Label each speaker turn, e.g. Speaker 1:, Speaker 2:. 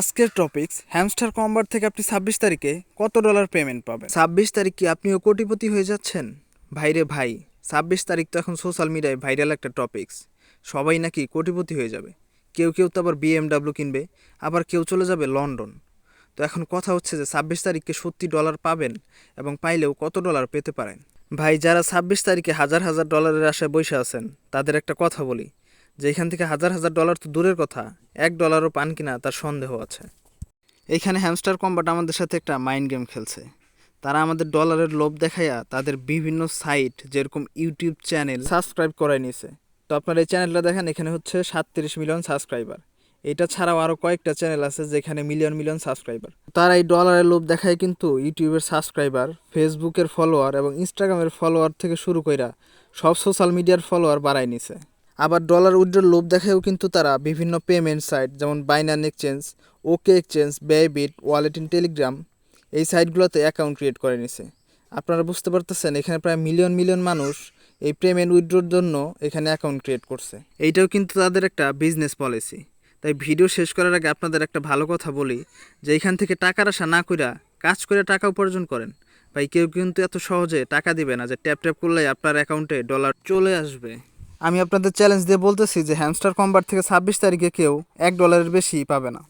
Speaker 1: আজকের topics hamster কম্বার থেকে আপনি ছাব্বিশ তারিখে কত ডলার পেমেন্ট পাবেন? ছাব্বিশ তারিখ কি আপনিও কোটিপতি হয়ে যাচ্ছেন? ভাইরে ভাই, ছাব্বিশ তারিখ তো এখন সোশ্যাল মিডিয়ায় ভাইরাল একটা টপিকস সবাই নাকি কোটিপতি হয়ে যাবে। কেউ কেউ তো আবার বিএমডাব্লিউ কিনবে, আবার কেউ চলে যাবে লন্ডন। তো এখন কথা হচ্ছে যে ছাব্বিশ তারিখে সত্যি ডলার পাবেন এবং পাইলেও কত ডলার পেতে পারেন? ভাই, যারা ছাব্বিশ তারিখে হাজার হাজার ডলারের আশায় বসে আছেন, তাদের একটা কথা বলি। যে এখান থেকে হাজার হাজার ডলার তো দূরের কথা, এক ডলারও পান কিনা তার সন্দেহ আছে। এইখানে হ্যামস্টার কম্বাট আমাদের সাথে একটা মাইন্ড গেম খেলছে। তারা আমাদের ডলারের লোভ দেখাইয়া তাদের বিভিন্ন সাইট, যেরকম ইউটিউব চ্যানেল, সাবস্ক্রাইব করাই নিয়েছে তো আপনার এই চ্যানেলটা দেখেন, এখানে হচ্ছে সাতত্রিশ মিলিয়ন সাবস্ক্রাইবার। এটা ছাড়াও আরও কয়েকটা চ্যানেল আছে যেখানে মিলিয়ন মিলিয়ন সাবস্ক্রাইবার। তারা এই ডলারের লোভ দেখায় কিন্তু ইউটিউবের সাবস্ক্রাইবার, ফেসবুকের ফলোয়ার এবং ইনস্টাগ্রামের ফলোয়ার থেকে শুরু কইরা সব সোশ্যাল মিডিয়ার ফলোয়ার বাড়াই নিছে। আবার ডলার উইড্রোর লোভ দেখেও কিন্তু তারা বিভিন্ন পেমেন্ট সাইট যেমন Binance exchange okay exchange Bybit wallet in Telegram এই সাইটগুলোতে অ্যাকাউন্ট ক্রিয়েট করে নিছে। আপনারা বুঝতে পারতেছেন, এখানে প্রায় মিলিয়ন মিলিয়ন মানুষ এই পেমেন্ট উইড্রোর জন্য এখানে অ্যাকাউন্ট ক্রিয়েট করছে। এইটাও কিন্তু তাদের একটা বিজনেস পলিসি তাই ভিডিও শেষ করার আগে আপনাদের একটা ভালো কথা বলি, যে এখান থেকে টাকার আশা না কইরা কাজ করে টাকা উপার্জন করেন। ভাই, কেউ কিন্তু এত সহজে টাকা দিবে না, যে ট্যাপ ট্যাপ করলেই আপনার অ্যাকাউন্টে ডলার চলে আসবে। আমি আপনাদের চ্যালেঞ্জ দিয়ে বলতেছি যে হ্যামস্টার কম্বার থেকে ছাব্বিশ তারিখে কেউ এক ডলারের বেশি পাবে না।